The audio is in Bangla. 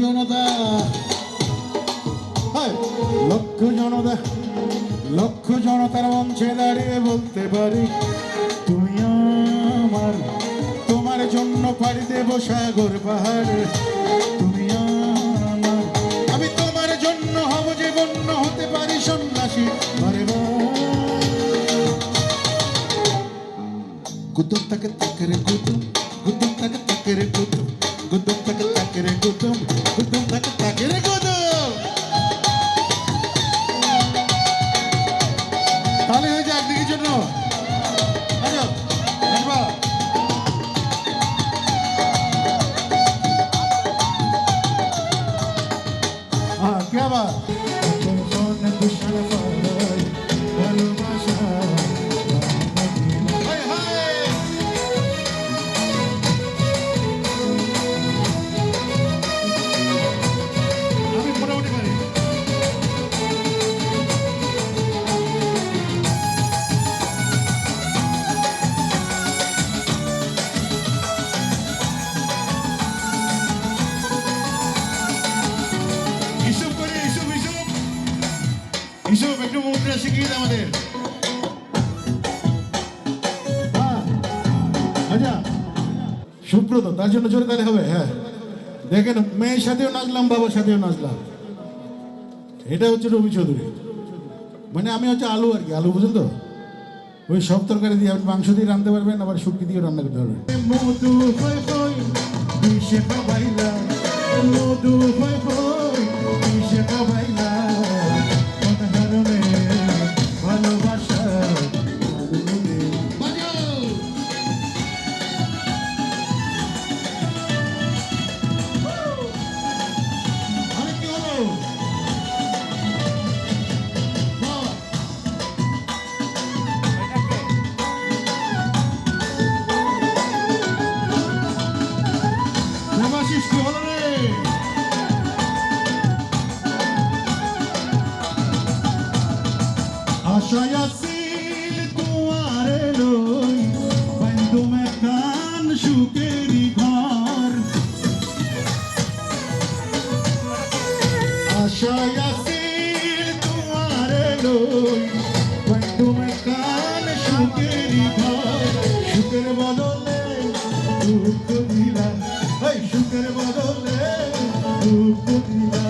জনতা। লক্ষ জনতা লক্ষ জনতার মঞ্চে দাঁড়িয়ে বলতে পারি, তুমি আমার, তোমার জন্য পাড়ি দেব সাগর পাহাড়, তুমি আমার। আমি তোমার জন্য হব যে বন্য হতে পারি সন্ন্যাসী, বারে গুদম তাকে তাকেরে হ্যাঁ কে শিখিয়ে দে আমাদের। হ্যাঁ আচ্ছা। সুব্রত, তার জন্য হবে হ্যাঁ। দেখেন, মেয়ের সাথেও নাচলাম, বাবার সাথেও নাচলাম। এটা হচ্ছে রবি চৌধুরী। মানে আমি হচ্ছে আলু আর কি, আলু বুঝেন তো? ওই সব তরকারি দিয়ে আপনি মাংস দিয়ে রাঁধতে পারবেন, আবার শুটকি দিয়ে রান্না করতে পারবেন। মধু বিষে মধু হই আশায় আছি তোমারে লই বন্ধুম কান সুখেরি ঘর। আশায় আছি তোমারে লই বন্ধুম কান সুখেরি ঘর। সুখের বদলে দুঃখ দিলা এই সুখের বদলে Thank you.